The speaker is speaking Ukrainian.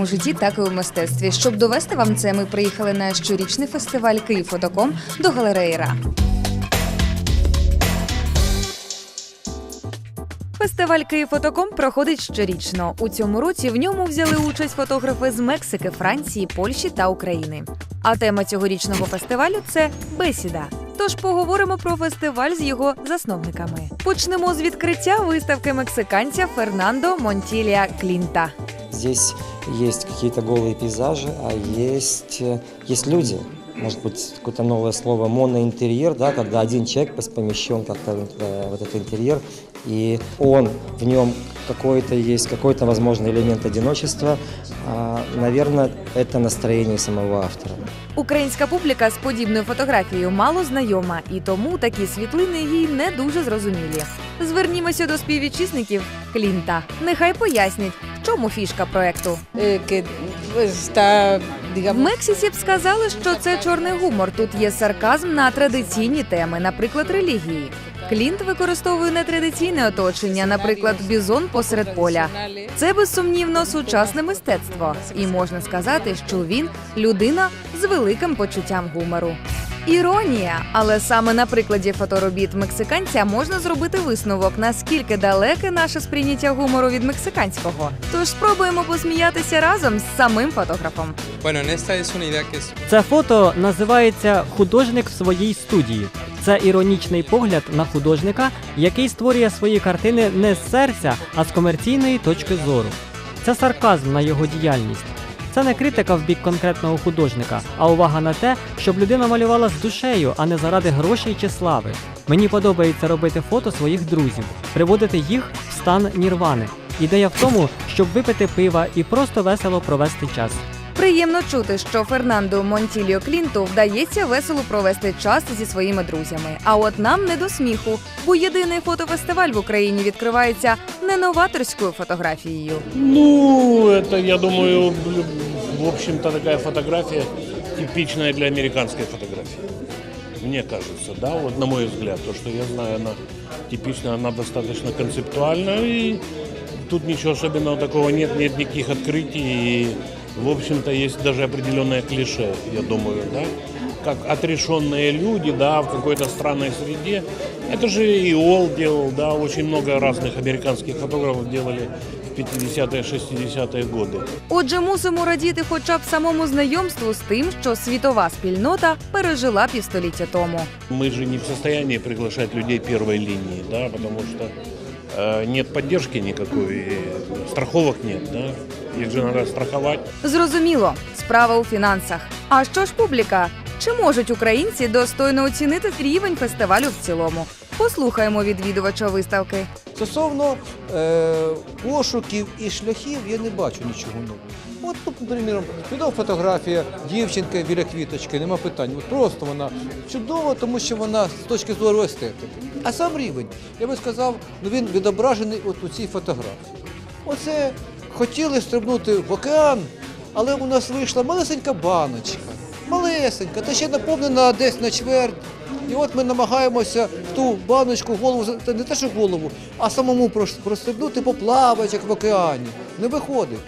У житті, так і у мистецтві. Щоб довести вам це, ми приїхали на щорічний фестиваль Київ Фотоком до галереї Ра. Фестиваль Київ Фотоком проходить щорічно. У цьому році в ньому взяли участь фотографи з Мексики, Франції, Польщі та України. А тема цьогорічного фестивалю це бесіда. Тож поговоримо про фестиваль з його засновниками. Почнемо з відкриття виставки мексиканця Фернандо Монтілія Клінта. Здесь есть какие-то голые пейзажи, а есть, э, есть люди. Может быть, какое-то новое слово моноинтерьер, да, когда один человек пос- помещен как-то в э, в этот интерьер, и он в нем какой-то есть, какой-то, возможно, элемент одиночества. А, наверное, это настроение самого автора. Українська публіка з подібною фотографією мало знайома, і тому такі світлини їй не дуже зрозумілі. Звернімося до співвітчизників Клінта. Нехай пояснять, в чому фішка проекту. В Мексиці б сказали, що це чорний гумор. Тут є сарказм на традиційні теми, наприклад, релігії. Клінт використовує нетрадиційне оточення, наприклад, бізон посеред поля. Це безсумнівно сучасне мистецтво, і можна сказати, що він людина з великим почуттям гумору. Іронія, але саме на прикладі фоторобіт мексиканця можна зробити висновок, наскільки далеке наше сприйняття гумору від мексиканського. Тож спробуємо посміятися разом з самим фотографом. Це фото називається Художник в своїй студії. Це іронічний погляд на художника, який створює свої картини не з серця, а з комерційної точки зору. Це сарказм на його діяльність. Це не критика в бік конкретного художника, а увага на те, щоб людина малювала з душею, а не заради грошей чи слави. Мені подобається робити фото своїх друзів, приводити їх в стан нірвани. Ідея в тому, щоб випити пива і просто весело провести час. Приємно чути, що Фернандо Монтіліо Клінту вдається весело провести час зі своїми друзями. А от нам не до сміху, бо єдиний фотофестиваль в Україні відкривається не новаторською фотографією. Ну, это, я думаю, в общем-то, такая фотография типичная для американской фотографии. Мне кажется, да, вот на мой взгляд, то, что я знаю, она типичная, она достаточно концептуальна, и тут ничего особенного такого нет, нет никаких открытий, и, в общем-то, есть даже определенное клише, я думаю, да, как отрешенные люди, да, в какой-то странной среде. Это же и Ол делал, да, очень много разных американских фотографов делали в 50-е, 60-е годы. Отже, мусимо радіти хоча б самому знайомству з тим, що світова спільнота пережила півстоліття тому. Мы же не в состоянии приглашать людей первой линии, да, потому что э, нет поддержки никакой, и страховок нет, да. Их же надо страховать. Зрозуміло, справа у фінансах. А що ж публіка? Чи можуть українці достойно оцінити рівень фестивалю в цілому? Послухаємо відвідувача виставки. Стосовно е, пошуків і шляхів я не бачу нічого нового. От тут, наприклад, чудова фотографія дівчинки біля квіточки, нема питань. От просто вона чудова, тому що вона з точки зору естетики. А сам рівень, я би сказав, ну він відображений от у цій фотографії. Оце хотіли стрибнути в океан, але у нас вийшла малесенька баночка. Малесенька, та ще наповнена десь на чверть. І от ми намагаємося в ту баночку голову, не те, що голову, а самому прострибнути поплавати, як в океані. Не виходить.